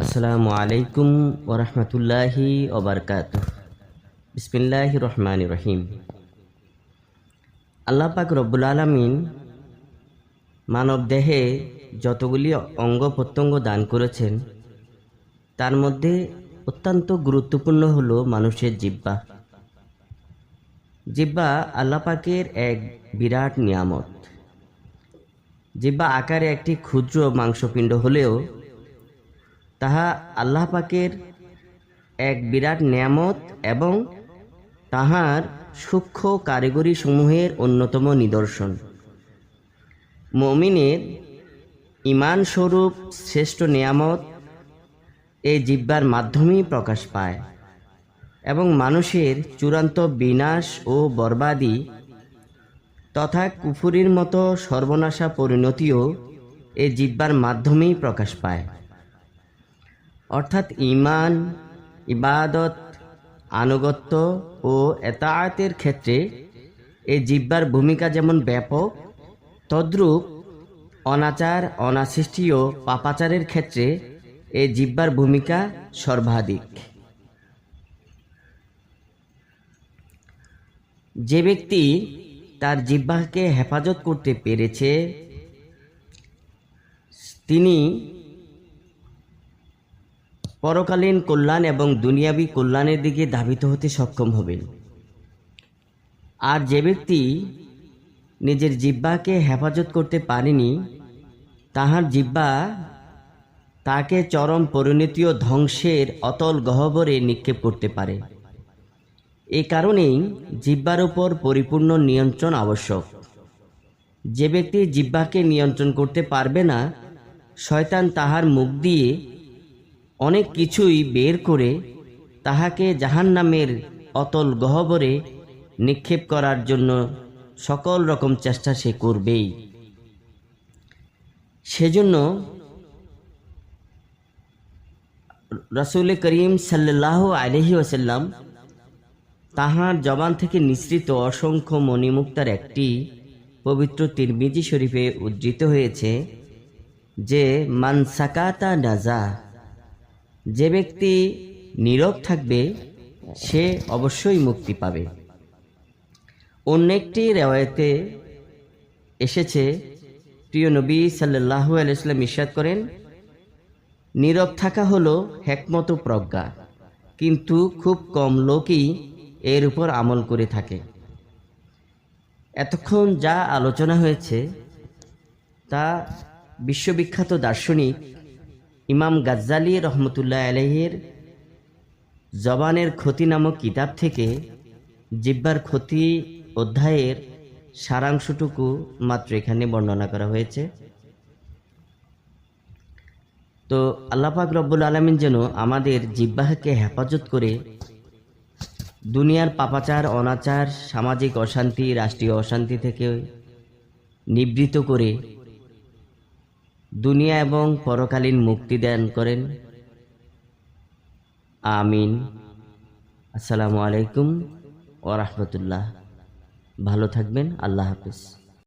আসসালামু আলাইকুম ওরহমতুল্লাহি ওবরকাত বিসমিল্লাহ রহমান রহিম আল্লাহ পাক রব্বুল আলমিন মানব দেহে যতগুলি অঙ্গ প্রত্যঙ্গ দান করেছেন, তার মধ্যে অত্যন্ত গুরুত্বপূর্ণ হলো মানুষের জিব্বা জিব্বা আল্লাহ পাকের এক বিরাট নিয়ামত। জিব্বা আকারে একটি ক্ষুদ্র মাংসপিণ্ড হলেও তাহা আল্লাহ পাকের এক বিরাট নিয়ামত এবং তাহার সূক্ষ্ম কারিগরি সমূহের অন্যতম নিদর্শন। মমিনের ইমান স্বরূপ শ্রেষ্ঠ নিয়ামত এই জিব্বার মাধ্যমেই প্রকাশ পায় এবং মানুষের চূড়ান্ত বিনাশ ও বরবাদি তথা কুফুরির মতো সর্বনাশা পরিণতিও এই জিব্বার মাধ্যমেই প্রকাশ পায়। অর্থাৎ ইমান ইবাদত, আনুগত্য ও এতায়াতের ক্ষেত্রে এই জিব্বার ভূমিকা যেমন ব্যাপক, তদ্রূপ অনাচার, অনাসৃষ্টি ও পাপাচারের ক্ষেত্রে এই জিব্বার ভূমিকা সর্বাধিক। যে ব্যক্তি তার জিব্বাকে হেফাজত করতে পেরেছে, তিনি পরকালীন কল্যাণ এবং দুনিয়াবী কল্যাণের দিকে ধাবিত হতে সক্ষম হবেন। আর যে ব্যক্তি নিজের জিব্বাকে হেফাজত করতে পারেনি, তাহার জিব্বা তাকে চরম পরিণতি ও ধ্বংসের অতল গহ্বরে নিক্ষেপ করতে পারে। এ কারণেই জিব্বার উপর পরিপূর্ণ নিয়ন্ত্রণ আবশ্যক। যে ব্যক্তি জিব্বাকে নিয়ন্ত্রণ করতে পারবে না, শয়তান তাহার মুখ দিয়ে অনেক কিছুই বের করে তাহাকে জাহান্নামের অতল গহ্বরে নিক্ষেপ করার জন্য সকল রকম চেষ্টা সে করবেই। সেজন্য রসুল করিম সাল্লাহ আলহি ওসাল্লাম তাহার জবান থেকে নিঃসৃত অসংখ্য মণিমুক্তার একটি পবিত্র তিরমিজি শরীফে উদ্ধৃত হয়েছে যে মানসাকাতা নাজা। যে ব্যক্তি নীরব থাকবে, সে অবশ্যই মুক্তি পাবে। অন্য একটি রেওয়ায়তে এসেছে, প্রিয় নবী সাল্লাহ আলাইসলাম ইস্বাদ করেন, নীরব থাকা হলো হেকমত প্রজ্ঞা, কিন্তু খুব কম লোকই এর উপর আমল করে থাকে। এতক্ষণ যা আলোচনা হয়েছে, তা বিশ্ববিখ্যাত দার্শনিক ইমাম গাজ্জালি রহমতুল্লাহ আলহের জবানের ক্ষতি নামক কিতাব থেকে জিব্বার ক্ষতি অধ্যায়ের সারাংশটুকু মাত্র এখানে বর্ণনা করা হয়েছে। তো আল্লাপাক রব্বুল আলমিন যেন আমাদের জিব্বাহকে হেফাজত করে দুনিয়ার পাপাচার, অনাচার, সামাজিক অশান্তি, রাষ্ট্রীয় অশান্তি থেকে নিবৃত করে দুনিয়া এবং পরকালীন মুক্তি দান করেন। আমিন। আসসালামু আলাইকুম ওরহমতুল্লাহ ভালো থাকবেন। আল্লাহ হাফিজ।